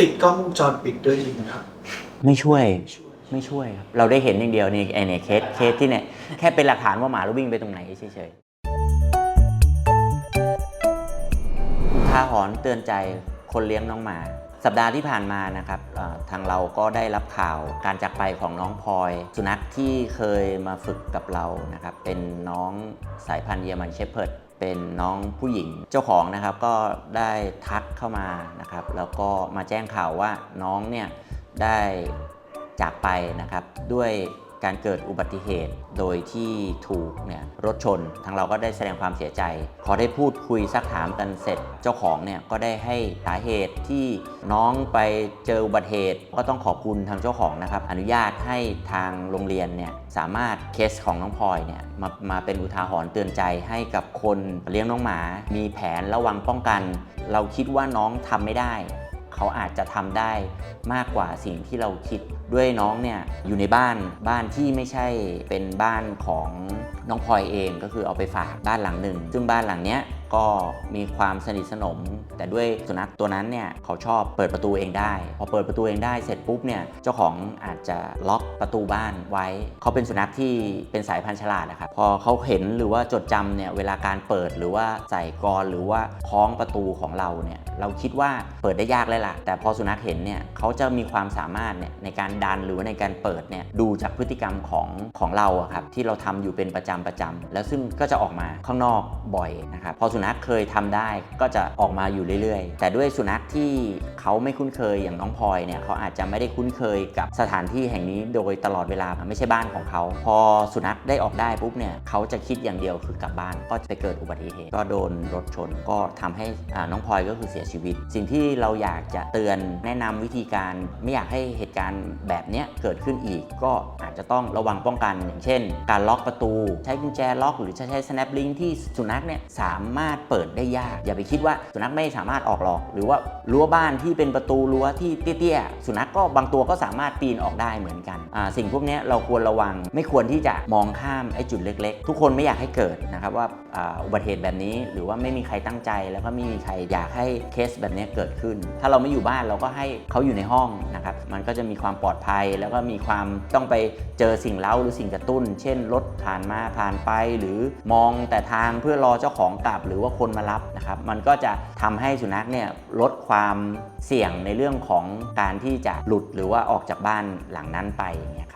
ติดกล้องวงจรปิดด้วยจริงนะครับ ไม่ช่วยไม่ช่วยครับเราได้เห็นอย่างเดียวนี่ไอเนี่ยเคสเคสที่เนี่ยแค่เป็นหลักฐานว่าหมาเราวิ่งไปตรงไหนเฉยๆอุทาหอนเตือนใจคนเลี้ยงน้องหมา สัปดาห์ที่ผ่านมานะครับทางเราก็ได้รับข่าวการจากไปของน้องพลอย สุนัขที่เคยมาฝึกกับเรานะครับเป็นน้องสายพันธุ์เยอรมันเชพเพิร์ดเป็นน้องผู้หญิงเจ้าของนะครับก็ได้ทักเข้ามานะครับ แล้วก็มาแจ้งข่าวว่าน้องเนี่ยได้จากไปนะครับด้วย การเกิดอุบัติเหตุโดยที่ถูกเนี่ยรถชนทางเราก็ได้แสดงความเสียใจ พอได้พูดคุยซักถามกันเสร็จเจ้าของเนี่ยก็ได้ให้สาเหตุที่น้องไปเจออุบัติเหตุ ก็ต้องขอบคุณทางเจ้าของนะครับ อนุญาตให้ทางโรงเรียนเนี่ยสามารถเคสของน้องพลอยเนี่ยมามาเป็นอุทาหรณ์เตือนใจให้กับคนเลี้ยงน้องหมา มีแผนระวังป้องกัน เราคิดว่าน้องทำไม่ได้ เขาอาจจะทำได้มากกว่าสิ่งที่เราคิดด้วยน้องเนี่ยอยู่ในบ้านบ้านที่ไม่ใช่เป็นบ้านของน้องพลอยเองก็คือเอาไปฝากบ้านหลังหนึ่งซึ่งบ้านหลังเนี้ย ก็มีความสนิทสนม แต่ด้วยสุนัขตัวนั้นเนี่ยเขาชอบเปิดประตูเองได้ พอเปิดประตูเองได้เสร็จปุ๊บเนี่ยเจ้าของอาจจะล็อกประตูบ้านไว้ เขาเป็นสุนัขที่เป็นสายพันธุ์ฉลาดนะครับพอเขาเห็นหรือว่าจดจำเนี่ยเวลาการเปิดหรือว่าใส่กรหรือว่าคล้องประตูของเราเนี่ยเราคิดว่าเปิดได้ยากเลยล่ะ แต่พอสุนัขเห็นเนี่ยเขาจะมีความสามารถเนี่ยในการดันหรือว่าในการเปิดเนี่ยดูจากพฤติกรรมของของเราครับที่เราทำอยู่เป็นประจำประจำแล้วซึ่งก็จะออกมาข้างนอกบ่อยนะครับพอสุนัขเคยทำได้ก็จะออกมาอยู่เรื่อยๆ แต่ด้วยสุนัขที่เขาไม่คุ้นเคยอย่างน้องพลอยเนี่ยเขาอาจจะไม่ได้คุ้นเคยกับสถานที่แห่งนี้โดยตลอดเวลาไม่ใช่บ้านของเขา พอสุนัขได้ออกได้ปุ๊บเนี่ยเขาจะคิดอย่างเดียวคือกลับบ้านก็จะไปเกิดอุบัติเหตุก็โดนรถชนก็ทำให้น้องพลอยก็คือเสียชีวิต สิ่งที่เราอยากจะเตือนแนะนำวิธีการไม่อยากให้เหตุการณ์แบบเนี้ยเกิดขึ้นอีกก็อา จะต้องระวังป้องกัน อย่างเช่น การล็อกประตู ใช้กุญแจล็อก หรือใช้ snap link ที่สุนัขเนี่ยสามารถเปิดได้ยาก อย่าไปคิดว่าสุนัขไม่สามารถออกหรอก หรือว่ารั้วบ้านที่เป็นประตูรั้วที่เตี้ยๆสุนัขก็บางตัวก็สามารถปีนออกได้เหมือนกันสิ่งพวกนี้เราควรระวังไม่ควรที่จะมองข้ามไอ้จุดเล็ก ๆ ทุกคนไม่อยากให้เกิดนะครับว่าอุบัติเหตุแบบนี้หรือว่าไม่มีใครตั้งใจ แล้วก็ไม่มีใครอยากให้เคสแบบนี้เกิดขึ้น ถ้าเราไม่อยู่บ้านเราก็ให้เขาอยู่ในห้องนะครับมันก็จะมีความปลอดภัยแล้วก็มีความต้องไปเจอสิ่งเล้าหรือสิ่งกระตุ้น เช่นรถผ่านมาผ่านไป หรือมองแต่ทางเพื่อรอเจ้าของกลับหรือว่าคนมารับนะครับมันก็จะทำให้สุนัขเนี่ยลดความเสี่ยงในเรื่องของการที่จะหลุดหรือว่าออกจากบ้านหลังนั้นไปอย่างเงี้ยครับ